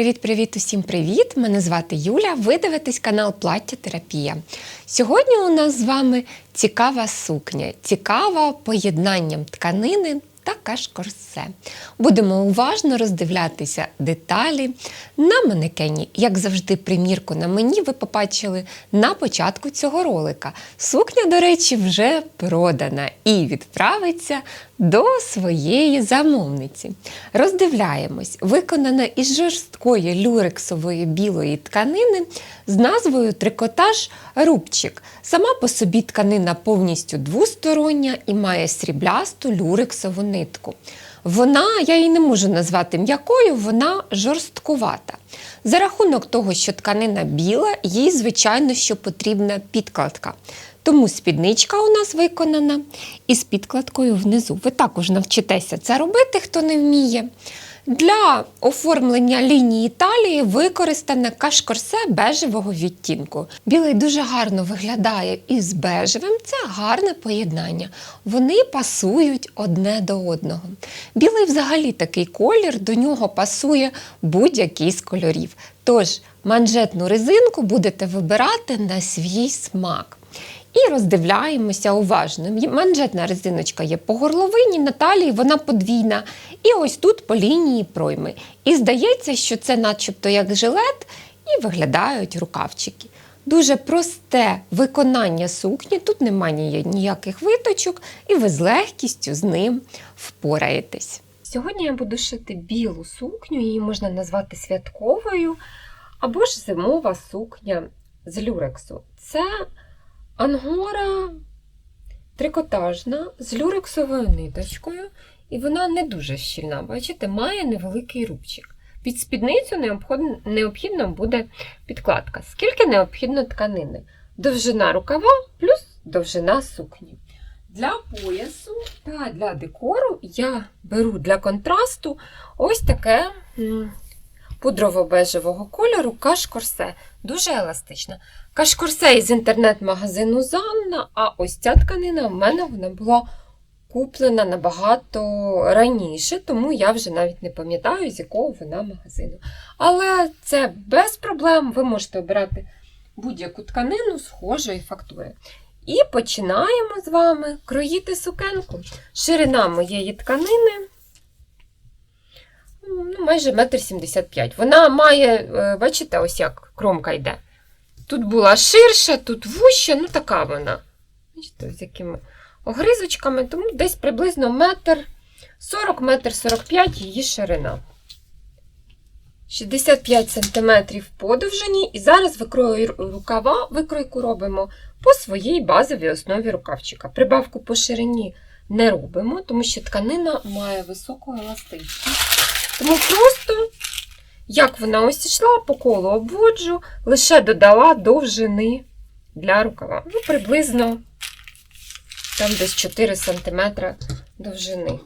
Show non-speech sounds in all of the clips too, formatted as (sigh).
Привіт-привіт, усім привіт! Мене звати Юля. Ви дивитесь канал Плаття Терапія. Сьогодні у нас з вами цікава сукня, цікава поєднанням тканини та кашкорсе. Будемо уважно роздивлятися деталі на манекені. Як завжди, примірку на мені ви побачили на початку цього ролика. Сукня, до речі, вже продана і відправиться до своєї замовниці. Роздивляємось, виконана із жорсткої люрексової білої тканини з назвою трикотаж рубчик. Сама по собі тканина повністю двостороння і має сріблясту люрексову нитку. Вона, я її не можу назвати м'якою, вона жорсткувата. За рахунок того, що тканина біла, їй, звичайно, що потрібна підкладка. Тому спідничка у нас виконана із підкладкою внизу. Ви також навчитеся це робити, хто не вміє. Для оформлення лінії талії використане кашкорсе бежевого відтінку. Білий дуже гарно виглядає із бежевим, це гарне поєднання. Вони пасують одне до одного. Білий взагалі такий колір, до нього пасує будь-який з кольорів. Тож манжетну резинку будете вибирати на свій смак. І роздивляємося уважно. Манжетна резиночка є по горловині, на вона подвійна. І ось тут по лінії пройми. І здається, що це начебто як жилет, і виглядають рукавчики. Дуже просте виконання сукні, тут немає ніяких виточок, і ви з легкістю з ним впораєтесь. Сьогодні я буду шити білу сукню, її можна назвати святковою, або ж зимова сукня з люрексу. Це Ангора трикотажна з люрексовою ниточкою, і вона не дуже щільна. Бачите, має невеликий рубчик. Під спідницю необхідно буде підкладка. Скільки необхідно тканини? Довжина рукава плюс довжина сукні. Для поясу та для декору я беру для контрасту ось таке пудрово-бежевого кольору кашкорсе. Дуже еластична. Кашкорсе із інтернет-магазину Занна, а ось ця тканина в мене вона була куплена набагато раніше, тому я вже навіть не пам'ятаю, з якого вона магазину. Але це без проблем, ви можете обирати будь-яку тканину схожої фактури. І починаємо з вами кроїти сукенку. Ширина моєї тканини ну, майже 1,75 м. Вона має, е, бачите, ось як кромка йде. Тут була ширша, тут вуща, ну така вона. Бачите, з якими огризочками, тому десь приблизно метр 40 метр 45 її ширина. 65 см по довжині, і зараз викрою рукава, викройку робимо по своїй базовій основі рукавчика. Прибавку по ширині не робимо, тому що тканина має високу еластичність. Тому просто як вона ось йшла, по колу обводжу, лише додала довжини для рукава. Ну, приблизно там десь 4 см довжини.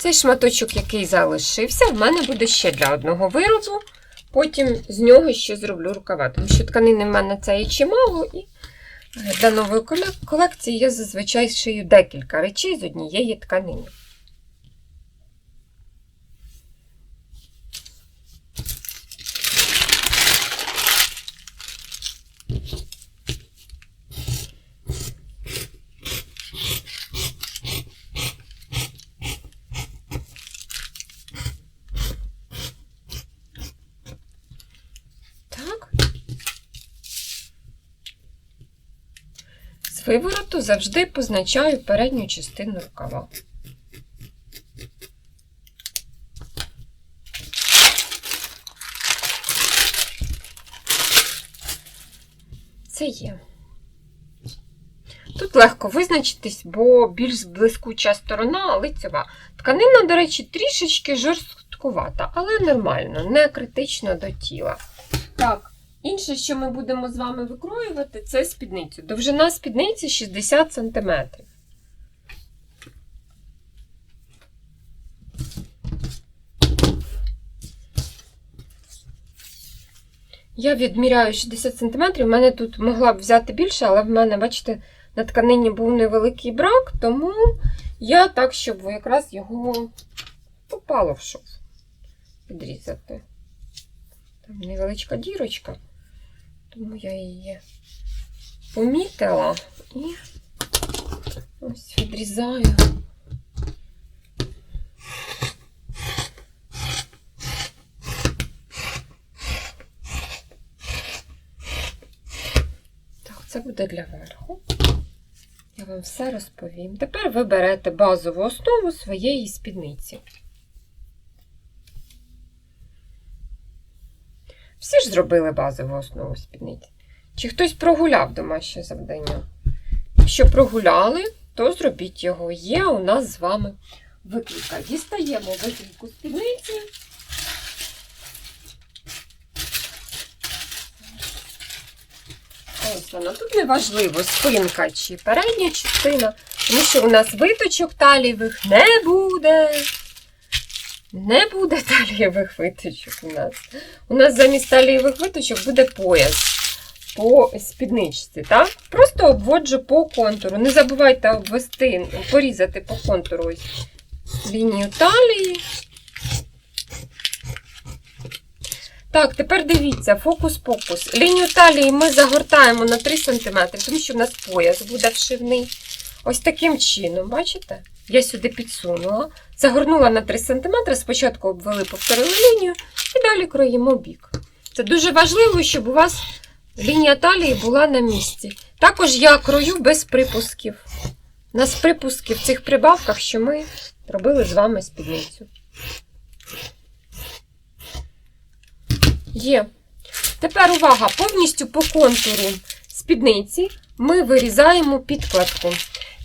Цей шматочок, який залишився, в мене буде ще для одного виразу. Потім з нього ще зроблю рукава. Тому що тканини в мене це і чимало, і для нової колекції я зазвичай шию декілька речей з однієї тканини. З вивороту завжди позначаю передню частину рукава. Це є. Тут легко визначитись, бо більш блискуча сторона лицева. Тканина, до речі, трішечки жорсткувата, але нормально, не критично до тіла. Інше, що ми будемо з вами викроювати, це спідницю. Довжина спідниці 60 см. Я відміряю 60 см, в мене тут могла б взяти більше, але в мене, бачите, на тканині був невеликий брак, тому я так, щоб якраз його попало в шов підрізати. Там невеличка дірочка тому я її помітила і ось відрізаю. Так, це буде для верху. Я вам все розповім. Тепер ви берете базову основу своєї спідниці. Всі ж зробили базову основу спідниці. Чи хтось прогуляв домашнє завдання? Якщо прогуляли, то зробіть його. Є у нас з вами викрійка. Дістаємо викрійку спідниці. Ось вона. Тут не важливо, спинка чи передня частина, тому що у нас виточок талієвих не буде. Не буде (laughs) талієвих виточок у нас. У нас замість талієвих виточок буде пояс по спідничці. Так? Просто обводжу по контуру. Не забувайте обвести, порізати по контуру лінію талії. Так, тепер дивіться, фокус-покус. Лінію талії ми загортаємо на 3 см, тому що в нас пояс буде вшивний. Ось таким чином, бачите? Я сюди підсунула, загорнула на 3 см, спочатку обвели, повторили лінію і далі кроїмо бік. Це дуже важливо, щоб у вас лінія талії була на місці. Також я крою без припусків. У нас припуски в цих прибавках, що ми робили з вами спідницю. Є. Тепер увага, повністю по контуру спідниці ми вирізаємо підкладку.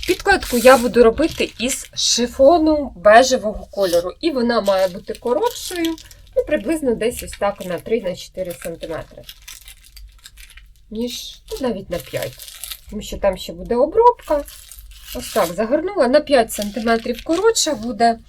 Підкладку я буду робити із шифону бежевого кольору. І вона має бути коротшою, ну, приблизно десь ось так на 3-4 см. Ніж ну, навіть на 5 Тому що там ще буде обробка. Ось так, загорнула на 5 см коротша буде,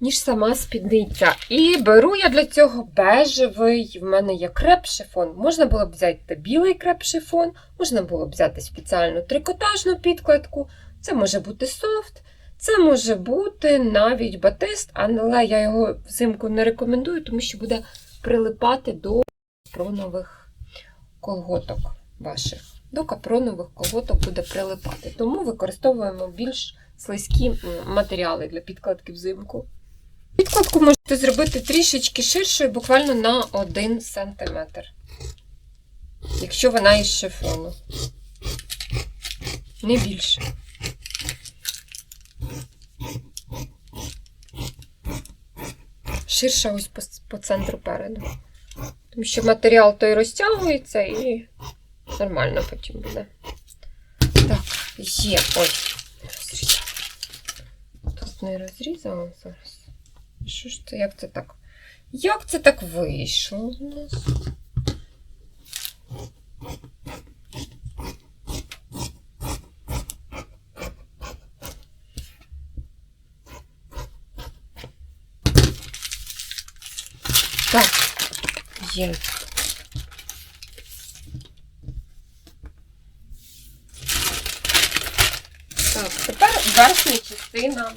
ніж сама спідниця. І беру я для цього бежевий, в мене є креп-шифон. Можна було б взяти білий креп-шифон, можна було б взяти спеціальну трикотажну підкладку. Це може бути софт, це може бути навіть батист, але я його взимку не рекомендую, тому що буде прилипати до капронових колготок ваших. До капронових колготок буде прилипати. Тому використовуємо більш слизькі матеріали для підкладки взимку. Підкладку можете зробити трішечки ширшою, буквально на 1 см. Якщо вона із шифону. Не більше. Ширша ось по, по центру переду. Тому що матеріал той розтягується і нормально потім буде. Так, є. Розрізала. Тут не розрізала зараз. Що ж це, як це так? Як це так вийшло у нас? Так, є. Так, тепер верхня частина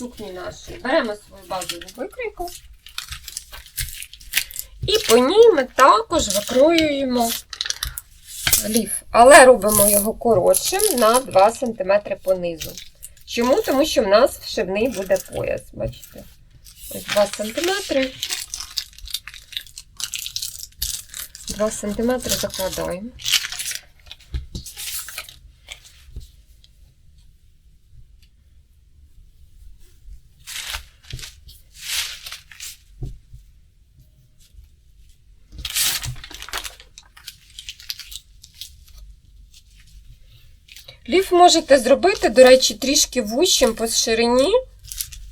сукні нашої. Беремо свою базову викрійку. І по ній ми також викроюємо ліф. Але робимо його коротшим на 2 см понизу. Чому? Тому що в нас вшивний буде пояс. Бачите? Ось 2 см. 2 см закладаємо. Ліф можете зробити, до речі, трішки вущим по ширині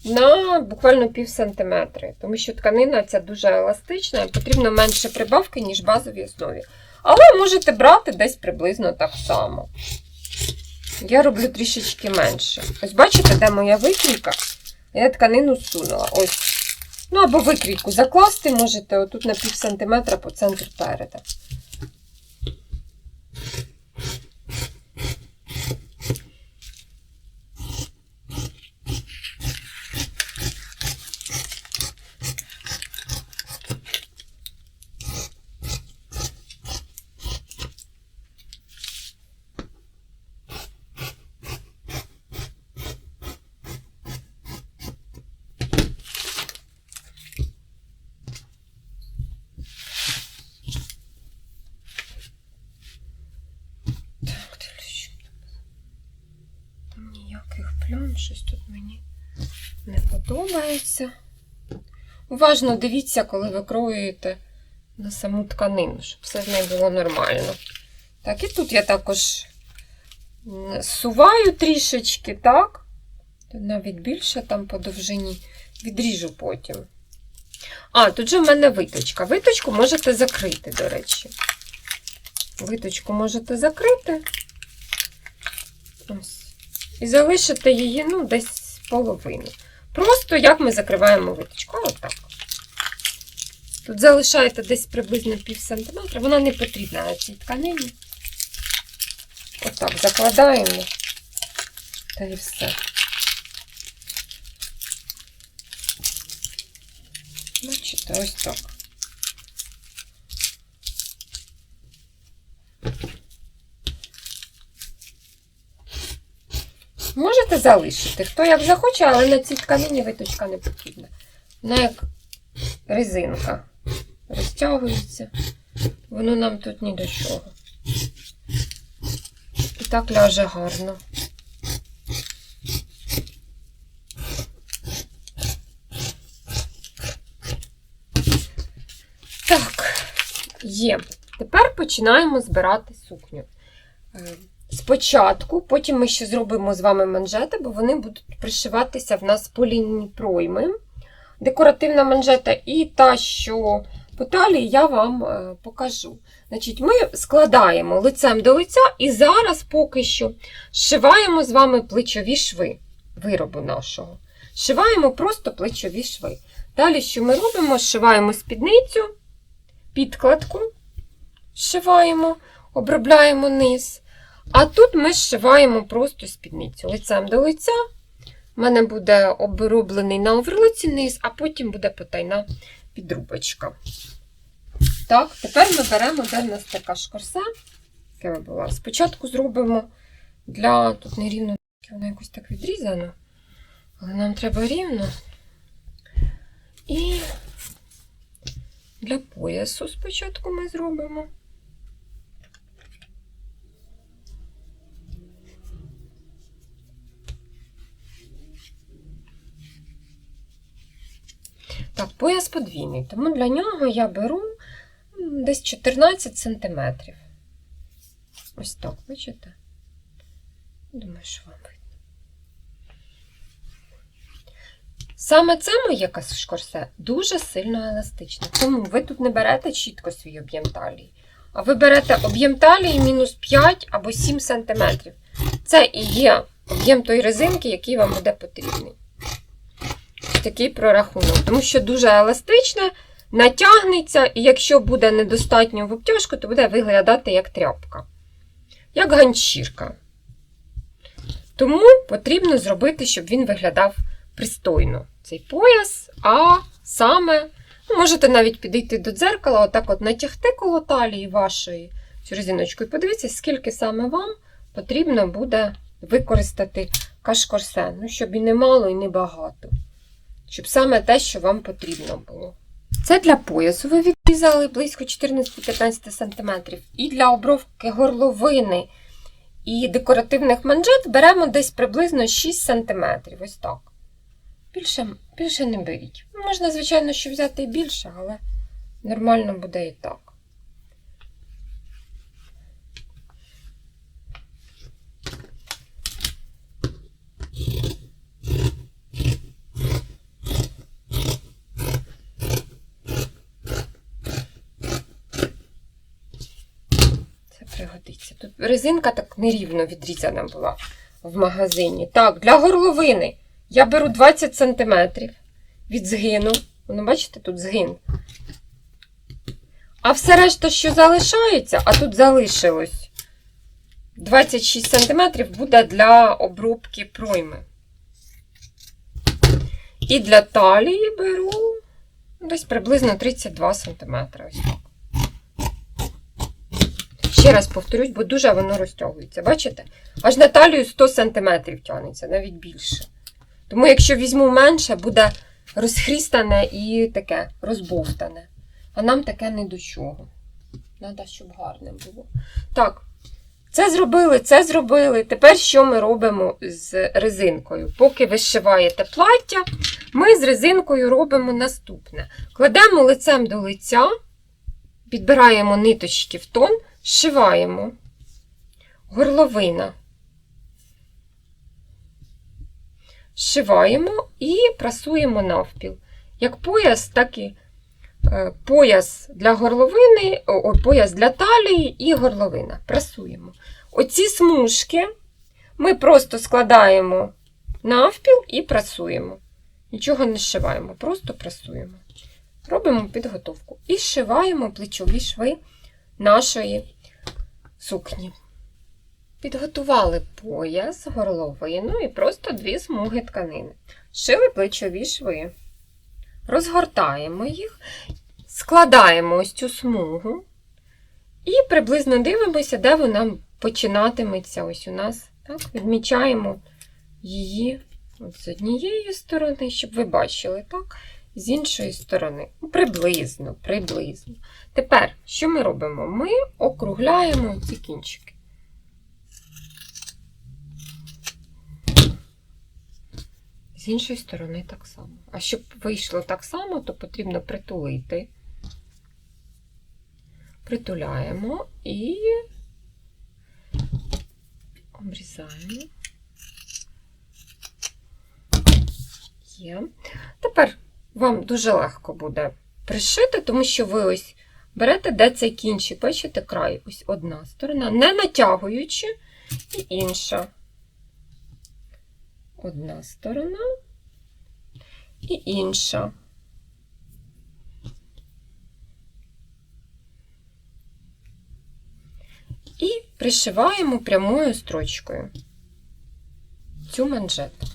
на буквально пів сантиметри, тому що тканина ця дуже еластична і потрібно менше прибавки, ніж базовій основі. Але можете брати десь приблизно так само. Я роблю трішечки менше. Ось бачите, де моя викрійка? Я тканину сунула. Ось Ну або викрійку закласти можете отут на пів сантиметра по центру переда. Так, дивлюсь, що тут. Там ніяких плям, щось тут мені не подобається. Уважно дивіться, коли ви кроюєте на саму тканину, щоб все з нею було нормально. Так, і тут я також суваю трішечки, так? Навіть більше там по довжині. Відріжу потім. А, тут же в мене виточка. Виточку можете закрити, до речі. Виточку можете закрити. Ось. І залишити її, ну, десь половину. Просто як ми закриваємо виточку. Отак. Тут залишаєте десь приблизно пів сантиметра. Вона не потрібна на цій тканині. Отак закладаємо. Та і все. Бачите, ось так. Можете залишити, хто як захоче, але на цій тканині виточка не потрібна. Вона як резинка розтягується. Воно нам тут ні до чого. І так ляже гарно. Так, є. Тепер починаємо збирати сукню. Спочатку, потім ми ще зробимо з вами манжети, бо вони будуть пришиватися в нас по лінії пройми. Декоративна манжета і та, що по талії, я вам е, покажу. Значить, Ми складаємо лицем до лиця і зараз поки що зшиваємо з вами плечові шви виробу нашого. Зшиваємо просто плечові шви. Далі, що ми робимо? Зшиваємо спідницю, підкладку, зшиваємо, обробляємо низ. А тут ми зшиваємо просто спідницю лицем до лиця. У мене буде оброблений на оверлоці низ, а потім буде потайна підрубочка. Так, тепер ми беремо, де в нас така шкорса, яка була. Спочатку зробимо для тут не рівно, воно якось так відрізано, але нам треба рівно. І для поясу спочатку ми зробимо. Так, пояс подвійний, тому для нього я беру десь 14 см. Ось так, бачите? Думаю, що вам видно. Саме це моє шкорсе дуже сильно еластичне. Тому ви тут не берете чітко свій об'єм талії, а ви берете об'єм талії мінус 5 або 7 см. Це і є об'єм тої резинки, який вам буде потрібний такий прорахунок, тому що дуже еластичне, натягнеться, і якщо буде недостатньо в обтяжку, то буде виглядати як тряпка, як ганчірка. Тому потрібно зробити, щоб він виглядав пристойно. Цей пояс, а саме, ну, можете навіть підійти до дзеркала, отак от натягти коло талії вашої цю резиночку, і подивіться, скільки саме вам потрібно буде використати кашкорсе. Ну, щоб і не мало, і не багато щоб саме те, що вам потрібно було. Це для поясу ви відрізали близько 14-15 см. І для обровки горловини і декоративних манжет беремо десь приблизно 6 см. Ось так. Більше, більше не беріть. Можна, звичайно, що взяти і більше, але нормально буде і так. Це пригодиться. Тут резинка так нерівно відрізана була в магазині. Так, для горловини я беру 20 см від згину Воно, бачите, тут згин. А все решта, що залишається, а тут залишилось 26 см, буде для обробки пройми. І для талії беру десь приблизно 32 см. Ось так. Ще раз повторюсь, бо дуже воно розтягується. Бачите? Аж на талію 100 см тягнеться, навіть більше. Тому, якщо візьму менше, буде розхрістане і таке розбовтане. А нам таке не до чого. Треба, щоб гарне було. Так, це зробили, це зробили. Тепер що ми робимо з резинкою? Поки вишиваєте плаття, ми з резинкою робимо наступне: кладемо лицем до лиця, підбираємо ниточки в тон, зшиваємо горловина. Зшиваємо і прасуємо навпіл. Як пояс, так і е, пояс для горловини, о, пояс для талії і горловина. Прасуємо. Оці смужки ми просто складаємо навпіл і прасуємо. Нічого не зшиваємо, просто прасуємо. Робимо підготовку. І зшиваємо плечові шви нашої сукні. Підготували пояс, горловину і просто дві смуги тканини. Шили плечові шви. Розгортаємо їх, складаємо ось цю смугу і приблизно дивимося, де вона починатиметься. Ось у нас. Так, Відмічаємо її з однієї сторони, щоб ви бачили, так? З іншої сторони. Ну, Приблизно, приблизно. Тепер, що ми робимо? Ми округляємо ці кінчики. З іншої сторони так само. А щоб вийшло так само, то потрібно притулити. Притуляємо і обрізаємо. Є. Тепер вам дуже легко буде пришити, тому що ви ось берете, де цей кінчик, бачите край, ось одна сторона, не натягуючи, і інша. Одна сторона і інша. І пришиваємо прямою строчкою цю манжету.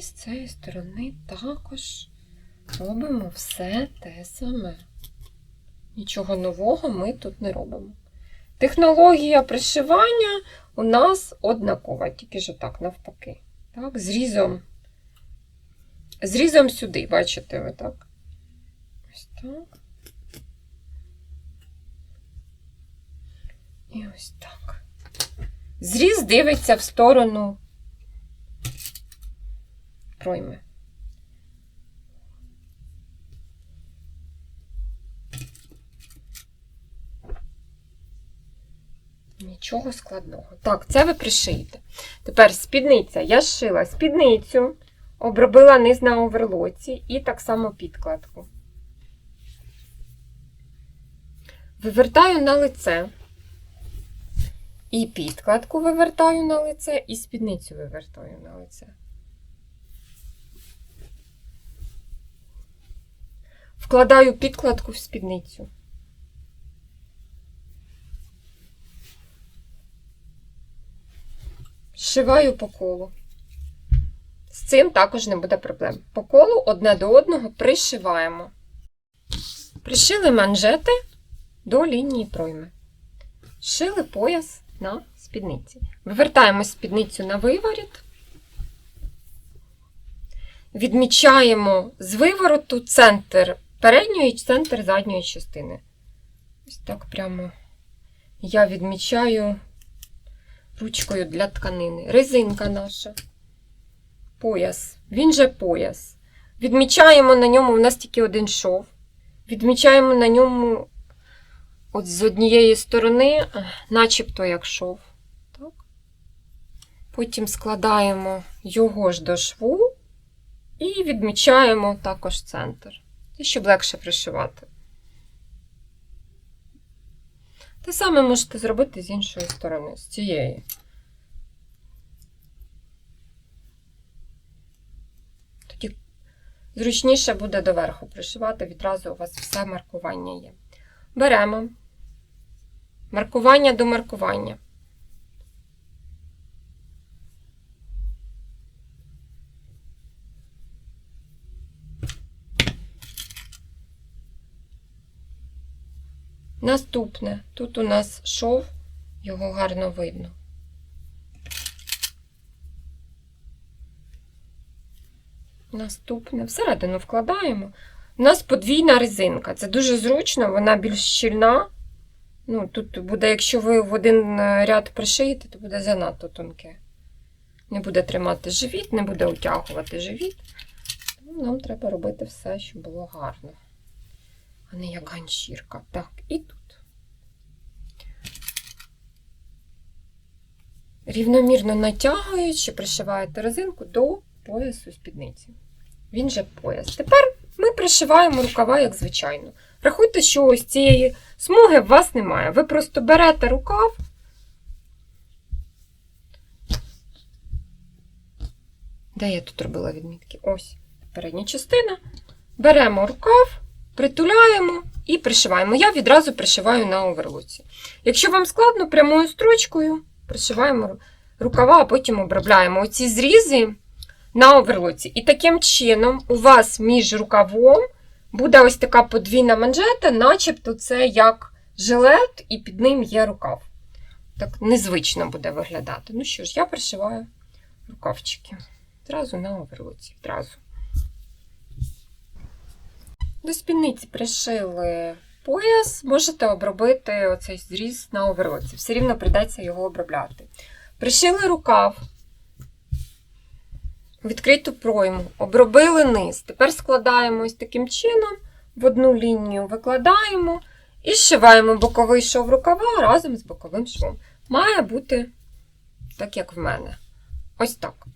І з цієї сторони також робимо все те саме. Нічого нового ми тут не робимо. Технологія пришивання у нас однакова, тільки ж так, навпаки. Так, зрізом. Зрізом сюди, бачите, ви так? Ось так. І ось так. Зріз дивиться в сторону пройми. Нічого складного. Так, це ви пришиєте. Тепер спідниця. Я зшила спідницю, обробила низ на оверлоці і так само підкладку. Вивертаю на лице. І підкладку вивертаю на лице, і спідницю вивертаю на лице. Вкладаю підкладку в спідницю. Зшиваю по колу. З цим також не буде проблем. По колу одне до одного пришиваємо. Пришили манжети до лінії пройми. Шили пояс на спідниці. Вивертаємо спідницю на виворіт. Відмічаємо з вивороту центр передньої центр задньої частини. Ось так прямо я відмічаю ручкою для тканини. Резинка наша. Пояс. Він же пояс. Відмічаємо на ньому, у нас тільки один шов. Відмічаємо на ньому от з однієї сторони, начебто як шов. Так. Потім складаємо його ж до шву і відмічаємо також центр і щоб легше пришивати. Те саме можете зробити з іншої сторони, з цієї. Тоді зручніше буде доверху пришивати, відразу у вас все маркування є. Беремо маркування до маркування. Наступне. Тут у нас шов, його гарно видно. Наступне. Всередину вкладаємо. У нас подвійна резинка. Це дуже зручно, вона більш щільна. Ну, тут буде, якщо ви в один е, ряд пришиєте, то буде занадто тонке. Не буде тримати живіт, не буде утягувати живіт. Нам треба робити все, щоб було гарно. А не як ганчірка. Так, і тут. Рівномірно натягуючи, пришиваєте резинку до поясу спідниці. Він же пояс. Тепер ми пришиваємо рукава, як звичайно. Рахуйте, що ось цієї смуги у вас немає. Ви просто берете рукав. Де я тут робила відмітки? Ось передня частина. Беремо рукав, притуляємо і пришиваємо. Я відразу пришиваю на оверлоці. Якщо вам складно, прямою строчкою пришиваємо рукава, а потім обробляємо оці зрізи на оверлоці. І таким чином у вас між рукавом буде ось така подвійна манжета, начебто це як жилет, і під ним є рукав. Так незвично буде виглядати. Ну що ж, я пришиваю рукавчики. Зразу на оверлоці. Одразу. До спідниці пришили пояс, можете обробити оцей зріз на оверлоці. Все рівно прийдеться його обробляти. Пришили рукав, відкриту пройму, обробили низ. Тепер складаємо ось таким чином, в одну лінію викладаємо і зшиваємо боковий шов рукава разом з боковим швом. Має бути так, як в мене. Ось так.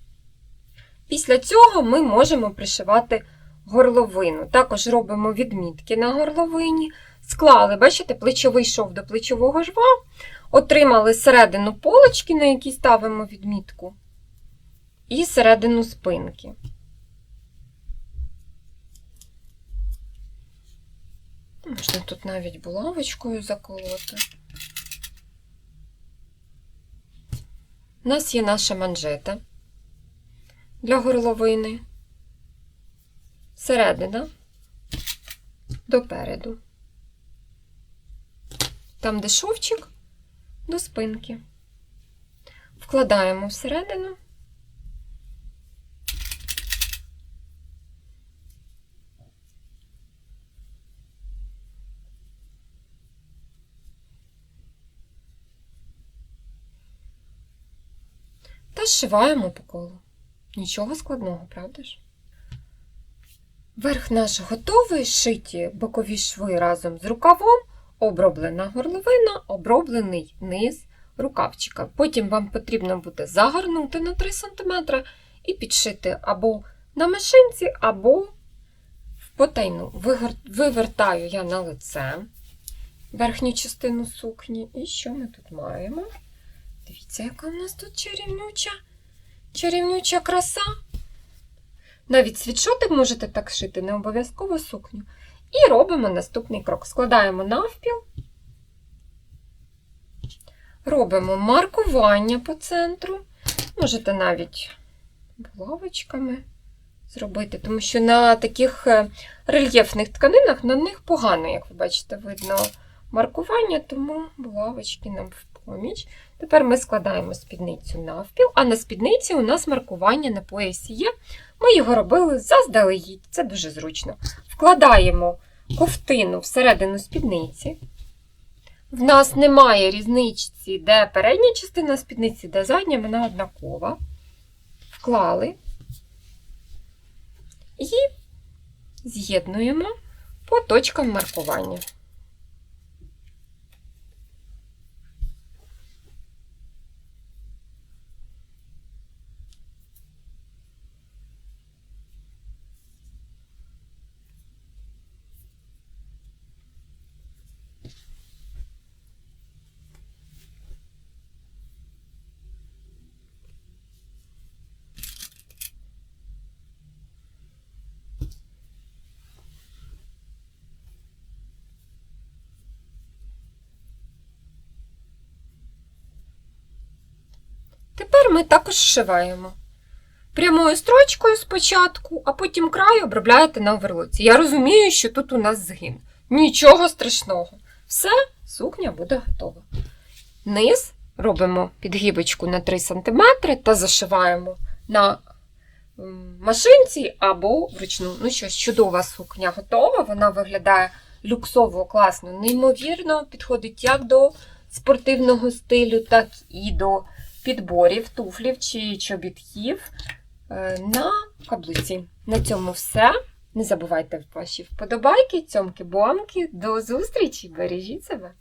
Після цього ми можемо пришивати горловину. Також робимо відмітки на горловині. Склали, бачите, плечовий шов до плечового жва, отримали середину полочки, на якій ставимо відмітку, і середину спинки. Можна тут навіть булавочкою заколоти. У нас є наша манжета для горловини. Середина допереду. Там, де шовчик, до спинки. Вкладаємо всередину. Та зшиваємо по колу. Нічого складного, правда ж? Верх наш готовий, шиті бокові шви разом з рукавом, оброблена горловина, оброблений низ рукавчика. Потім вам потрібно буде загорнути на 3 см і підшити або на машинці, або в потайну. Вивертаю я на лице верхню частину сукні. І що ми тут маємо? Дивіться, яка у нас тут чарівнюча, чарівнюча краса. Навіть світшотик можете так шити, не обов'язково сукню. І робимо наступний крок. Складаємо навпіл, робимо маркування по центру. Можете навіть булавочками зробити, тому що на таких е, рельєфних тканинах на них погано, як ви бачите, видно маркування, тому булавочки нам в поміч. Тепер ми складаємо спідницю навпіл, а на спідниці у нас маркування на поясі є. Ми його робили заздалегідь, це дуже зручно. Вкладаємо ковтину всередину спідниці. В нас немає різниці, де передня частина спідниці, де задня, вона однакова. Вклали і з'єднуємо по точкам маркування. Тепер ми також зшиваємо. Прямою строчкою спочатку, а потім край обробляєте на оверлоці. Я розумію, що тут у нас згин. Нічого страшного. Все, сукня буде готова. Низ робимо підгибочку на 3 см та зашиваємо на машинці або вручну. Ну що чудова сукня готова. Вона виглядає люксово, класно, неймовірно, підходить як до спортивного стилю, так і до підборів, туфлів чи чобітків е, на каблуці. На цьому все. Не забувайте ваші вподобайки, цьомки-бомки. До зустрічі! Бережіть себе!